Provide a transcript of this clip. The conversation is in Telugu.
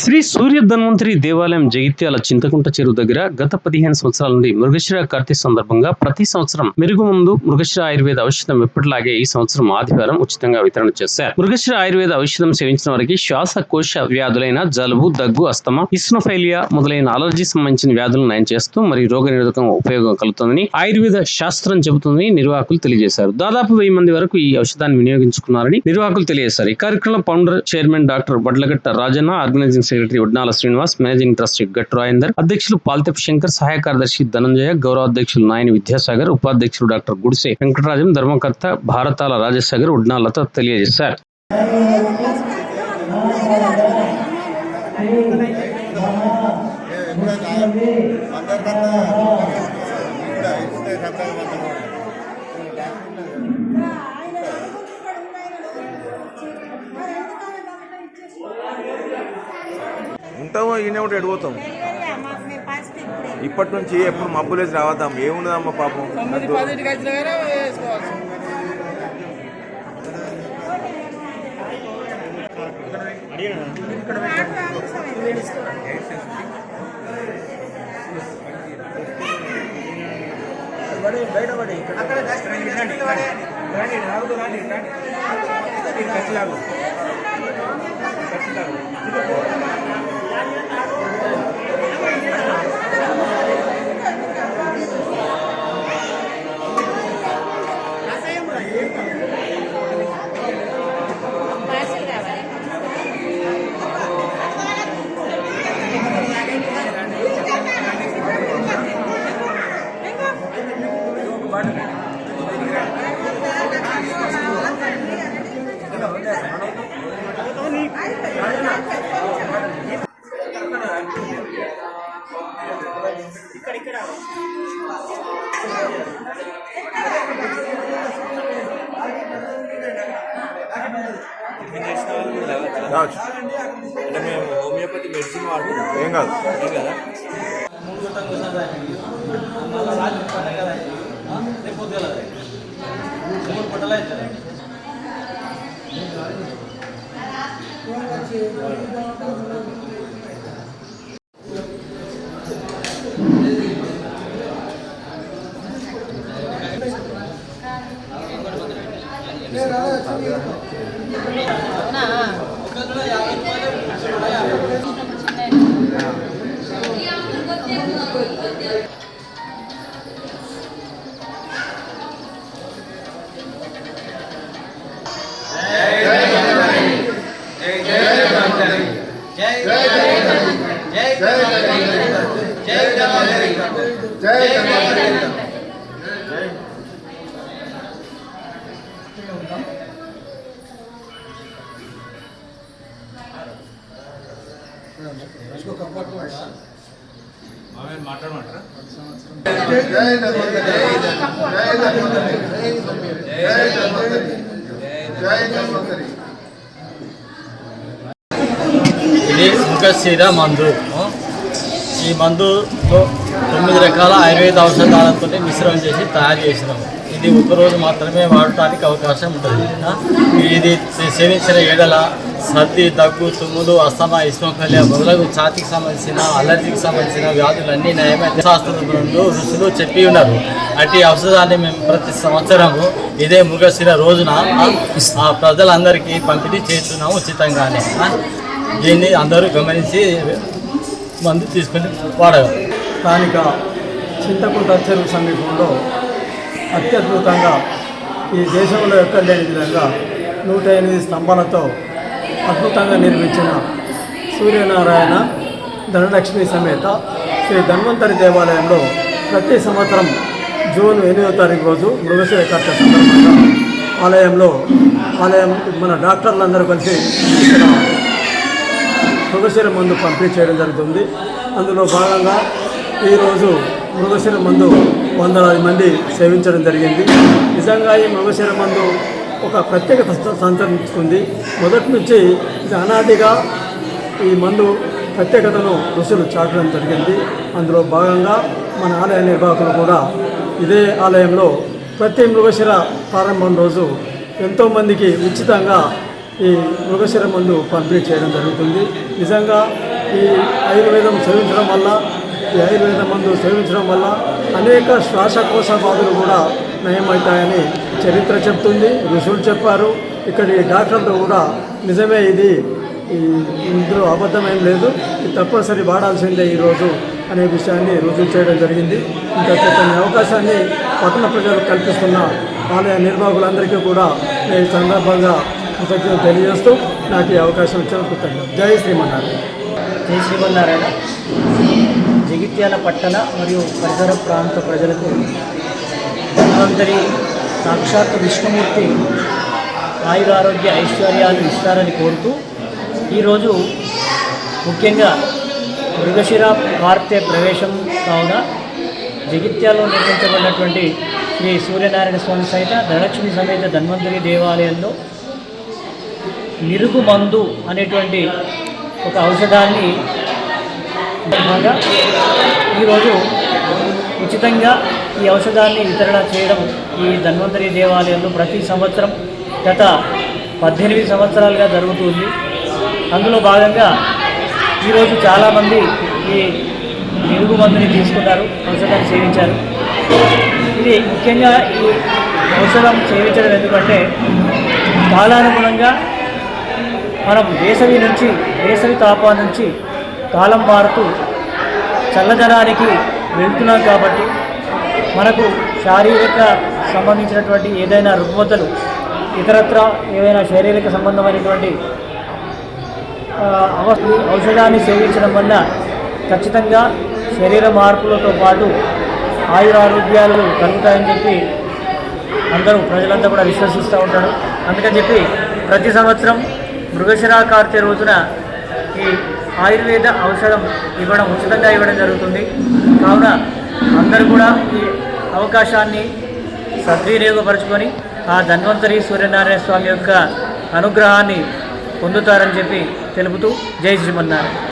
శ్రీ సూర్య ధన్వంతరి దేవాలయం జగిత్యాల చింతకుంట చెరువు దగ్గర గత పదిహేను సంవత్సరాల నుండి మృగశిర కార్తీ సందర్భంగా ప్రతి సంవత్సరం మెరుగు ముందు మృగశిర ఆయుర్వేద ఔషధం ఎప్పటిలాగే ఈ సంవత్సరం ఆదివారం ఉచితంగా వితరణ చేశారు. మృగశిర ఆయుర్వేద ఔషధం సేవించిన వారికి శ్వాసకోశ వ్యాధులైన జలుబు దగ్గు అస్తమా ఇస్నోఫైలియా మొదలైన అలర్జీ సంబంధించిన వ్యాధులను నయం చేస్తూ మరియు రోగ నిరోధకం ఉపయోగం కలుగుతుందని ఆయుర్వేద శాస్త్రం చెబుతుందని నిర్వాహకులు తెలియజేశారు. దాదాపు వెయ్యి మంది వరకు ఈ ఔషధాన్ని వినియోగించుకున్నారని నిర్వాహకులు తెలియజేశారు. ఈ కార్యక్రమంలో founder chairman doctor Vadlagatta Rajanna organizing secretary Udnala Srinivas managing trustee Gat Rajender అధ్యక్షులు పాల్తెప్ శంకర్ సహాయ కార్యదర్శి ధనంజయ గౌరవ అధ్యక్షులు నాయని విద్యాసాగర్ ఉపాధ్యక్షులు డాక్టర్ గుడిసే వెంకటరాజం ధర్మకర్త భారతాల రాజశేఖర్ ఉడ్నాలతో తెలియజేశారు ఉంటామో ఈయన ఒకటి ఎడిపోతాం. ఇప్పటి నుంచి ఎప్పుడు మబ్బులేసి రావద్దాం. ఏముండదమ్మా పాపం. తొమ్మిది పదింటికి వచ్చిన కానీ వేసుకోవచ్చు రావచ్చు అంటే మేము హోమియోపతి మెడిసిన్ వాడుతున్నాం. ఏం కాదు. ఏం కదా? ఇది ముఖశీర మందు ఈ మందుతో తొమ్మిది రకాల ఆయుర్వేద ఔషధాలతో మిశ్రమం చేసి తయారు చేసినాము ఇది ఒక రోజు మాత్రమే వాడటానికి అవకాశం ఉంటుంది. ఇది సేవించిన ఎడల సర్ది దగ్గు తుమ్ములు అస్తమా ఇస్మోఫలియా మొదలగు ఛాతికి సంబంధించిన అలర్జీకి సంబంధించిన వ్యాధులన్నీ నయమైన శాస్త్రంలో ఋషులు చెప్పి ఉన్నారు. అటు ఔషధాన్ని మేము ప్రతి సంవత్సరము ఇదే మృగశిర రోజున ప్రజలందరికీ పంపిణీ చేస్తున్నాము ఉచితంగానే. దీన్ని అందరూ గమనించి మందు తీసుకుని వాడగలరు. స్థానిక చింతకుంట చెరువు సమీపంలో అత్యద్భుతంగా ఈ దేశంలో ఎక్కడ లేని విధంగా నూట ఎనిమిది స్తంభాలతో అద్భుతంగా నిర్మించిన సూర్యనారాయణ ధనలక్ష్మి సమేత శ్రీ ధన్వంతరి దేవాలయంలో ప్రతి సంవత్సరం జూన్ ఎనిమిదో తారీఖు రోజు మృగశిర కట్ట సందర్భంగా ఆలయంలో ఆలయం మన డాక్టర్లందరూ కలిసి ఇక్కడ మృగశిర మందు పంపిణీ చేయడం జరుగుతుంది. అందులో భాగంగా ఈరోజు మృగశిర మందు వందలాది మంది సేవించడం జరిగింది. నిజంగా ఈ మృగశిర మందు ఒక ప్రత్యేకత సంతరించుకుంది. మొదటి నుంచి ఇది అనాదిగా ఈ మందు ప్రత్యేకతను ఋషులు చాటడం జరిగింది. అందులో భాగంగా మన ఆలయ నిర్వాహకులు కూడా ఇదే ఆలయంలో ప్రతి మృగశిర ప్రారంభం రోజు ఎంతోమందికి ఉచితంగా ఈ మృగశిర మందు పంపిణీ చేయడం జరుగుతుంది. నిజంగా ఈ ఆయుర్వేదం సేవించడం వల్ల ఈ ఆయుర్వేద మందు సేవించడం వల్ల అనేక శ్వాసకోశ బాధలు కూడా నయమవుతాయని చరిత్ర చెప్తుంది ఋషులు చెప్పారు. ఇక్కడి డాక్టర్లు కూడా నిజమే ఇది. ఈ ఇందులో అబద్ధం ఏం లేదు. ఇది తప్పనిసరి వాడాల్సిందే ఈరోజు అనే విషయాన్ని రుజువు చేయడం జరిగింది. ఇంత చక్కని అవకాశాన్ని పట్టణ ప్రజలకు కల్పిస్తున్న ఆలయ నిర్వాహకులందరికీ కూడా నేను ఈ సందర్భంగా కృతజ్ఞతలు తెలియజేస్తూ నాకు ఈ అవకాశం ఇచ్చిన కృతజ్ఞతలు జై శ్రీమన్నారాయణ. జై శ్రీమన్నారాయణ. జగిత్యాల పట్టణ మరియు పరిసర ప్రాంత ప్రజలకు ధన్వంతరి సాక్షాత్ విష్ణుమూర్తి ఆయురారోగ్య ఐశ్వర్యాలు ఇస్తారని కోరుతూ ఈరోజు ముఖ్యంగా మృగశిర కార్తె ప్రవేశం కావున జగిత్యాలో నిర్మించబడినటువంటి శ్రీ సూర్యనారాయణ స్వామి సహిత ధనలక్ష్మి సమేత ధన్వంతరి దేవాలయంలో మిరుగు మందు అనేటువంటి ఒక ఔషధాన్ని భాగంగా ఈరోజు ఉచితంగా ఈ ఔషధాన్ని వితరణ చేయడం ఈ ధన్వంతరి దేవాలయంలో ప్రతి సంవత్సరం గత పద్దెనిమిది సంవత్సరాలుగా జరుగుతుంది అందులో భాగంగా ఈరోజు చాలామంది ఈ మెరుగు మందుని తీసుకున్నారు ఔషధాన్ని సేవించారు. ఇది ముఖ్యంగా ఈ ఔషధం సేవించడం ఎందుకంటే కాలానుగుణంగా మనం వేసవి నుంచి వేసవి తాపా నుంచి కాలం మారుతూ చల్లదనానికి వెళ్తున్నాం కాబట్టి మనకు శారీరక సంబంధించినటువంటి ఏదైనా రుగ్మతలు ఇతరత్ర ఏదైనా శారీరక సంబంధమైనటువంటి అవ- ఔషధాన్ని సేవించడం వల్ల ఖచ్చితంగా శరీర మార్పులతో పాటు ఆయురారోగ్యాలు కలుగుతాయని చెప్పి అందరూ ప్రజలంతా కూడా విశ్వసిస్తూ ఉంటారు. అందుకని చెప్పి ప్రతి సంవత్సరం మృగశిరా కార్తె రోజున ఈ ఆయుర్వేద ఔషధం ఇవ్వడం ఉచితంగా ఇవ్వడం జరుగుతుంది. కావున అందరూ కూడా ఈ అవకాశాన్ని సద్వినియోగపరచుకొని ఆ ధన్వంతరి సూర్యనారాయణ స్వామి యొక్క అనుగ్రహాన్ని పొందుతారని చెప్పి తెలుపుతూ జై శ్రీమన్నారాయణ.